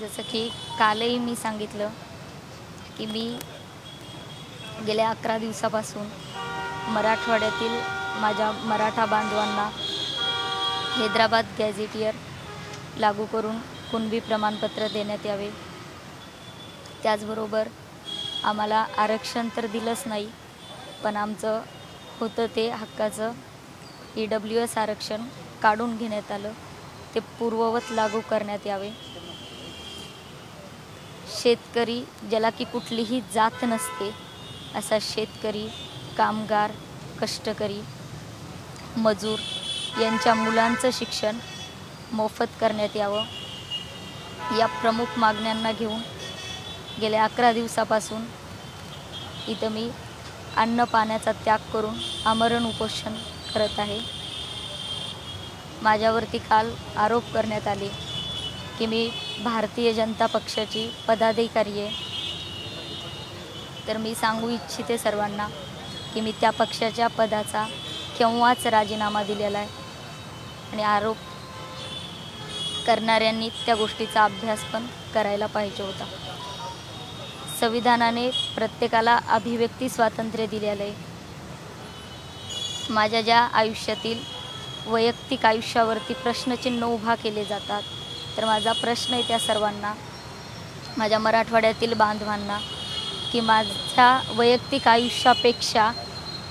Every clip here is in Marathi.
जसं की कालही मी सांगितलं की मी गेल्या अकरा दिवसापासून मराठवाड्यातील माझ्या मराठा बांधवांना हैदराबाद गॅझेटियर लागू करून कुणबी प्रमाणपत्र देण्यात यावे. त्याचबरोबर आम्हाला आरक्षण तर दिलंच नाही पण आमचं होतं ते हक्काचं ई डब्ल्यू एस आरक्षण. काढून घेण्यात आलं. ते पूर्ववत लागू करण्यात यावे. शेतकरी ज्याला की कुठलीही जात नसते असा शेतकरी कामगार कष्टकरी मजूर यांच्या मुलांचं शिक्षण मोफत करण्यात यावं. या प्रमुख मागण्यांना घेऊन गेल्या अकरा दिवसापासून इथं मी अन्न पाण्याचा त्याग करून आमरण उपोषण करत आहे. माझ्यावरती काल आरोप करण्यात आले की मी भारतीय जनता पक्षाची पदाधिकारी आहे. तर मी सांगू इच्छिते सर्वांना की मी त्या पक्षाच्या पदाचा केव्हाच राजीनामा दिलेला आहे. आणि आरोप करणाऱ्यांनी त्या गोष्टीचा अभ्यास पण करायला पाहिजे होता. संविधानाने प्रत्येकाला अभिव्यक्ती स्वातंत्र्य दिलेलं आहे. माझ्या ज्या आयुष्यातील वैयक्तिक आयुष्यावरती प्रश्नचिन्ह उभा केले जातात. तर माझा प्रश्न आहे त्या सर्वांना माझ्या मराठवाड्यातील बांधवांना की माझ्या वैयक्तिक आयुष्यापेक्षा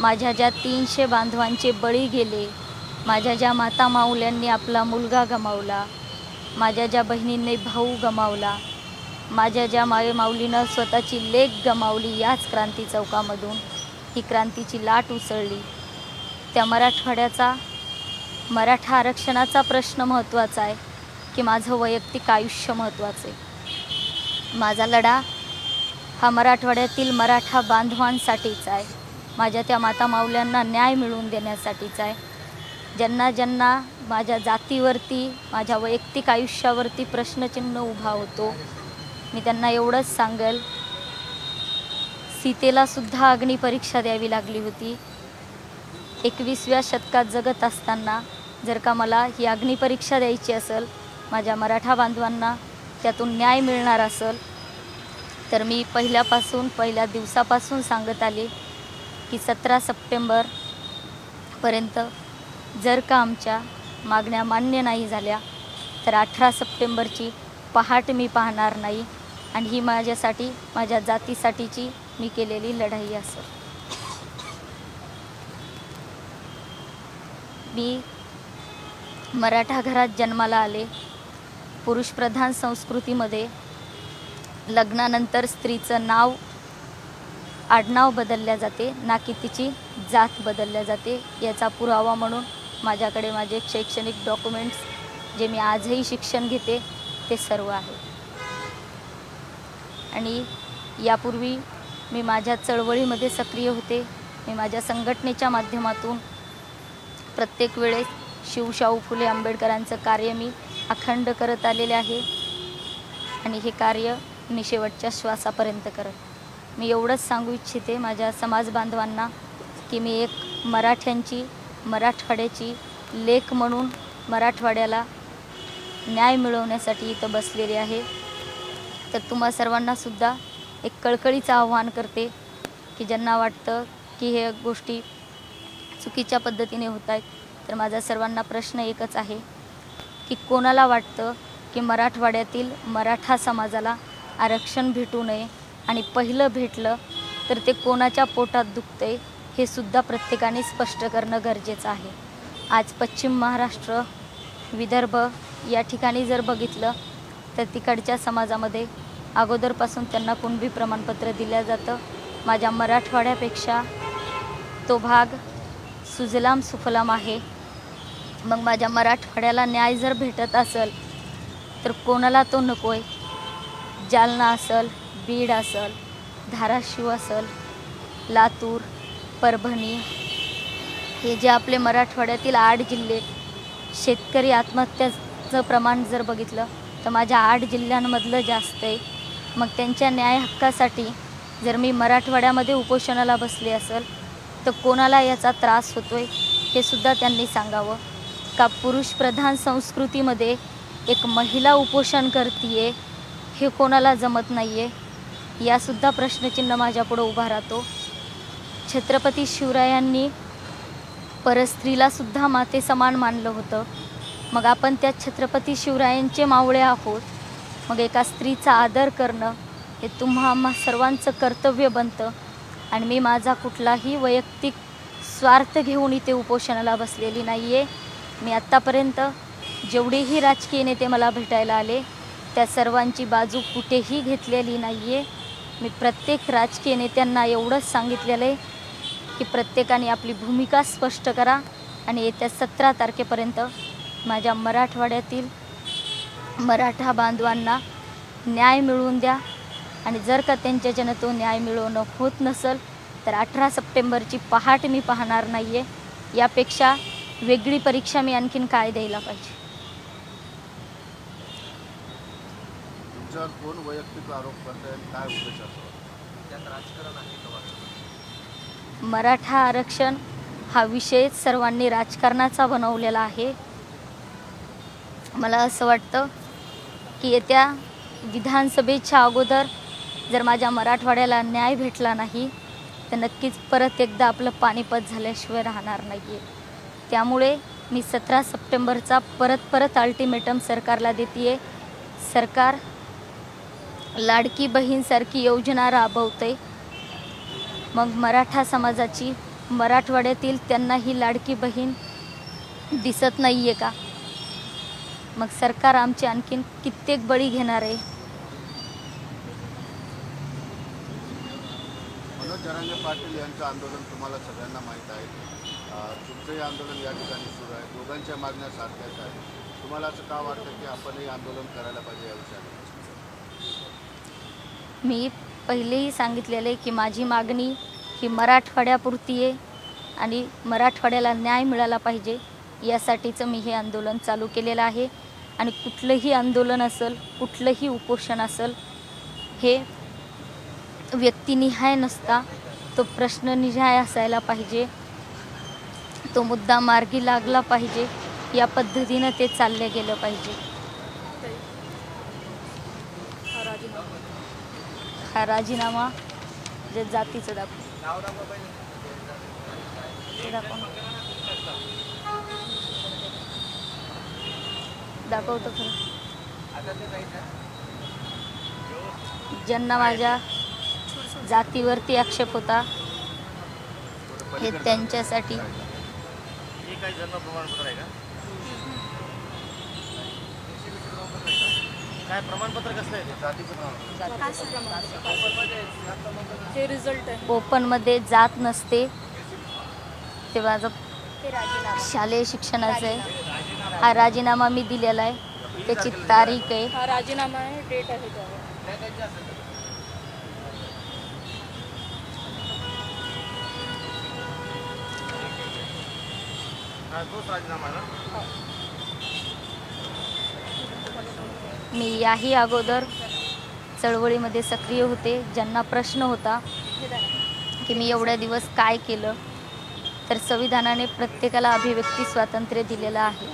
माझ्या ज्या तीनशे बांधवांचे बळी गेले माझ्या ज्या माता माऊल्यांनी आपला मुलगा गमावला माझ्या ज्या बहिणींनी भाऊ गमावला माझ्या ज्या माये माऊलीनं स्वतःची लेख गमावली याच क्रांती चौकामधून ही क्रांतीची लाट उसळली. त्या मराठवाड्याचा मराठा आरक्षणाचा प्रश्न महत्त्वाचा आहे की माझं वैयक्तिक आयुष्य महत्त्वाचं आहे. माझा लढा हा मराठवाड्यातील मराठा बांधवांसाठीचा आहे. माझ्या त्या माता माऊल्यांना न्याय मिळवून देण्यासाठीचा आहे. ज्यांना ज्यांना माझ्या जातीवरती माझ्या वैयक्तिक आयुष्यावरती प्रश्नचिन्ह उभा होतो मी त्यांना एवढंच सांगेल. सीतेलासुद्धा अग्निपरीक्षा द्यावी लागली होती. एकवीसव्या शतकात जगत असताना जर का मला ही अग्निपरीक्षा द्यायची असेल माझ्या मराठा बांधवांना त्यातून न्याय मिळणार असेल तर मी पहिल्यापासून पहिल्या दिवसापासून सांगत आले की सतरा सप्टेंबरपर्यंत जर का आमच्या मागण्या मान्य नाही झाल्या तर अठरा सप्टेंबरची पहाट मी पाहणार नाही आणि ही माझ्यासाठी माझ्या जातीसाठीची मी केलेली लढाई असेल. मी मराठा घरात जन्माला आले. पुरुषप्रधान संस्कृतीमध्ये लग्नानंतर स्त्रीचं नाव आडनाव बदलल्या जाते. ना की तिची जात बदलल्या जाते. याचा पुरावा म्हणून माझ्याकडे माझे शैक्षणिक डॉक्युमेंट्स जे मी आजही शिक्षण घेते ते सर्व आहे. आणि यापूर्वी मी माझ्या चळवळीमध्ये सक्रिय होते. मी माझ्या संघटनेच्या माध्यमातून प्रत्येक वेळेस शिवशाहू फुले आंबेडकरांचं कार्य मी अखंड करत आलेले आहे. आणि हे कार्य मी शेवटच्या श्वासापर्यंत करत. मी एवढंच सांगू इच्छिते माझ्या समाज बांधवांना की मी एक मराठ्यांची मराठवाड्याची लेख म्हणून मराठवाड्याला न्याय मिळवण्यासाठी इथं बसलेली आहे. तर तुम्हा सर्वांनासुद्धा एक कळकळीचं आव्हान करते की ज्यांना वाटतं की हे गोष्टी चुकीच्या पद्धतीने होत आहेत. तर माझा सर्वांना प्रश्न एकच आहे की कोणाला वाटतं की मराठवाड्यातील मराठा समाजाला आरक्षण भेटू नये आणि पहिलं भेटलं तर ते कोणाच्या पोटात दुखतंय हे सुद्धा प्रत्येकाने स्पष्ट करणं गरजेचं आहे. आज पश्चिम महाराष्ट्र विदर्भ या ठिकाणी जर बघितलं तर तिकडच्या समाजामध्ये अगोदरपासून त्यांना कुणबी प्रमाणपत्र दिलं जातं. माझ्या मराठवाड्यापेक्षा तो भाग सुजलाम सुफलाम आहे. मग माझ्या मराठवाड्याला न्याय जर भेटत असेल तर कोणाला तो नको आहे जालना असेल बीड असेल धाराशिव असेल लातूर परभणी हे जे आपले मराठवाड्यातील आठ जिल्हे शेतकरी आत्महत्याचं प्रमाण जर बघितलं तर माझ्या आठ जिल्ह्यांमधलं जास्त आहे. मग त्यांच्या न्याय हक्कासाठी जर मी मराठवाड्यामध्ये उपोषणाला बसले असेल तर कोणाला याचा त्रास होतो आहे हे सुद्धा त्यांनी सांगावं. एका पुरुषप्रधान संस्कृतीमध्ये एक महिला उपोषण करतीये हे कोणाला जमत नाही आहे यासुद्धा प्रश्नचिन्ह माझ्यापुढं उभा राहतो. छत्रपती शिवरायांनी परस्त्रीलासुद्धा माते समान मानलं होतं. मग आपण त्या छत्रपती शिवरायांचे मावळे आहोत. मग एका स्त्रीचा आदर करणं हे तुम्हा आम्हा सर्वांचं कर्तव्य बनतं. आणि मी माझा कुठलाही वैयक्तिक स्वार्थ घेऊन इथे उपोषणाला बसलेली नाही आहे मी आत्तापर्यंत जेवढेही राजकीय नेते मला भेटायला आले त्या सर्वांची बाजू कुठेही घेतलेली नाही आहे मी प्रत्येक राजकीय नेत्यांना एवढंच सांगितलेलं आहे की प्रत्येकाने आपली भूमिका स्पष्ट करा आणि येत्या सतरा तारखेपर्यंत माझ्या मराठवाड्यातील मराठा बांधवांना न्याय मिळवून द्या. आणि जर का त्यांच्याच्यानं तो न्याय मिळवणं होत नसेल तर अठरा सप्टेंबरची पहाट मी पाहणार नाही आहे यापेक्षा वेगळी परीक्षा मी आणखीन काय द्यायला पाहिजे? तुमच्यावर कोण वैयक्तिक आरोप करताय आणि काय उद्देश असतो? त्यात राजकारण आहे का मराठा आरक्षण हा विषय सर्वांनी राजकारणाचा बनवलेला आहे. मला असं वाटतं की येत्या विधानसभेच्या अगोदर जर माझ्या मराठवाड्याला न्याय भेटला नाही तर नक्कीच परत एकदा आपलं पानिपत झाल्याशिवाय राहणार नाही आहे त्यामुळे मी सतरा सप्टेंबरचा परत परत अल्टिमेटम सरकारला देते आहे सरकार लाडकी बहीणसारखी योजना राबवते. मग मराठा समाजाची मराठवाड्यातील त्यांना ही लाडकी बहीण दिसत नाही आहे का? मग सरकार आमची आणखीन कित्येक बळी घेणार आहे जरांगे पाटील यांचं आंदोलन तुम्हाला सगळ्यांना माहीत आहे. तुमचंही आंदोलन या ठिकाणी सुरू आहे. दोघांच्या मागण्या सारख्याच आहेत. तुम्हाला असं का वाटतं की आपणही आंदोलन करायला पाहिजे या विषयावर? मी पहिलेही सांगितलेलं आहे की माझी मागणी ही मराठवाड्यापुरती आहे आणि मराठवाड्याला न्याय मिळाला पाहिजे यासाठीचं मी हे आंदोलन चालू केलेलं आहे. आणि कुठलंही आंदोलन असेल कुठलंही उपोषण असेल हे व्यक्तिनिहाय नसता तो प्रश्ननिहाय असायला पाहिजे. तो मुद्दा मार्गी लागला पाहिजे. या पद्धतीनं ते चाललं गेलं पाहिजे. हा राजीनामा. जे जातीचं दाखव. ते दाखव. दाखवतो खरं. ज्यांना माझ्या जातीवरती आक्षेप होता हे त्यांच्यासाठी. हे काय जन्म प्रमाणपत्र आहे का? काय प्रमाणपत्र कसलं आहे जातीचं प्रमाणपत्र. हे रिझल्ट आहे. ओपनमध्ये जात नसते ते माझं शालेय शिक्षणाचं आहे. हा राजीनामा मी दिलेला आहे. त्याची तारीख आहे. हा राजीनामा आहे डेट आहे तोच राजीनामा आहे ना मी याही अगोदर चळवळीमध्ये सक्रिय होते. ज्यांना प्रश्न होता की मी एवढ्या दिवस काय केलं तर संविधानाने प्रत्येकाला अभिव्यक्ती स्वातंत्र्य दिलेलं आहे.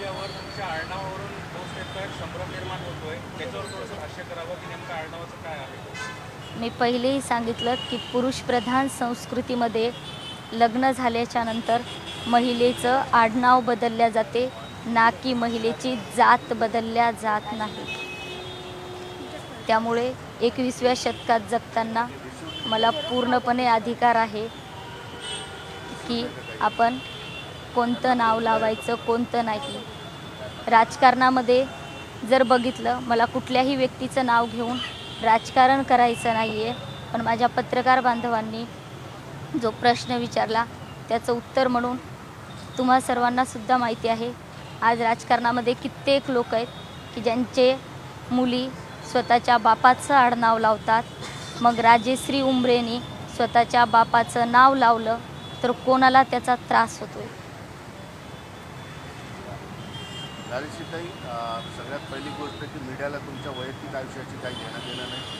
सोशल तुमच्या आडनावावरून पोस्ट येतोय संभ्रम निर्माण होतोय. त्याच्यावर थोडंसं भाष्य करावं की नेमकं आडनावाचं काय आहे? मी पहिलेही सांगितलं की पुरुषप्रधान संस्कृतीमध्ये लग्न झाल्याच्यानंतर महिलेचं आडनाव बदलल्या जाते. ना की महिलेची जात बदलल्या जात नाही. त्यामुळे एकवीसव्या शतकात जगताना मला पूर्णपणे अधिकार आहे की आपण कोणतं नाव लावायचं कोणतं नाही. राजकारणामध्ये जर बघितलं मला कुठल्याही व्यक्तीचं नाव घेऊन राजकारण करायचं नाही आहे पण माझ्या पत्रकार बांधवांनी जो प्रश्न विचारला त्याचं उत्तर म्हणून तुम्हा सर्वांनासुद्धा माहिती आहे. आज राजकारणामध्ये कित्येक लोक आहेत की ज्यांचे मुली स्वतःच्या बापाचं आडनाव लावतात मग राजेश्री उंबरेनी स्वतःच्या बापाचं नाव लावलं तर कोणाला त्याचा त्रास होतो आहे गाडीशीताई सगळ्यात पहिली गोष्ट की मीडियाला तुमच्या वैयक्तिक आयुष्याची काही घेणं देणं नाही.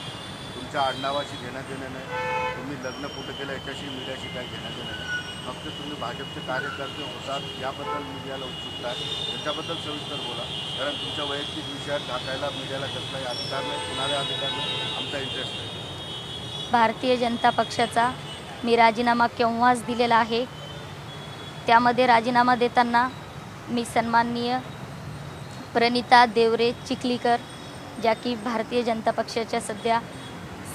तुमच्या आडनावाशी घेणं देणं नाही. तुम्ही लग्न कुठं केलं याच्याशी मीडियाशी काही घेणं देणं नाही. फक्त तुम्ही भाजपचे कार्यकर्ते होतात याबद्दल मीडियाला उत्सुकता आहे. त्याच्याबद्दल सविस्तर बोला. कारण तुमच्या वैयक्तिक विषयात टाकायला मीडियाला कसलाही अधिकार नाही कुणाला अधिकार नाही आमचा इंटरेस्ट नाही. भारतीय जनता पक्षाचा मी राजीनामा केव्हाच दिलेला आहे त्यामध्ये राजीनामा देताना मी सन्माननीय प्रणिता देवरे चिखलीकर ज्या की भारतीय जनता पक्षाच्या सध्या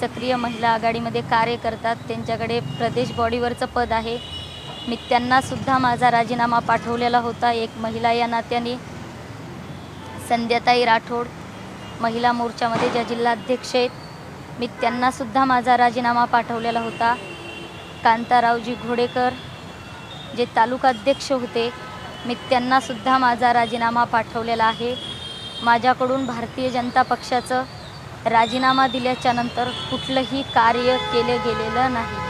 सक्रिय महिला आघाडीमध्ये कार्य करतात. त्यांच्याकडे प्रदेश बॉडीवरचं पद आहे. मी त्यांनासुद्धा माझा राजीनामा पाठवलेला होता. एक महिला या नात्याने संध्याताई राठोड महिला मोर्चामध्ये ज्या जिल्हाध्यक्ष आहेत मी त्यांनासुद्धा माझा राजीनामा पाठवलेला होता. कांतारावजी घोडेकर जे तालुकाध्यक्ष होते मी त्यांनासुद्धा माझा राजीनामा पाठवलेला आहे. माझ्याकडून भारतीय जनता पक्षाचं राजीनामा दिल्याच्या नंतर कुठलंही कार्य केलं गेलेलं नाही.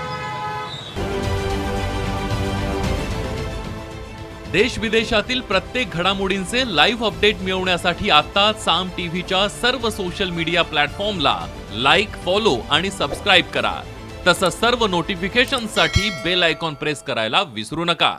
देश विदेशातील प्रत्येक घडामोडींचे लाईव्ह अपडेट मिळवण्यासाठी आता साम टीव्हीच्या सर्व सोशल मीडिया प्लॅटफॉर्मला लाईक फॉलो आणि सबस्क्राईब करा. तसंच सर्व नोटिफिकेशनसाठी बेल आयकॉन प्रेस करायला विसरू नका.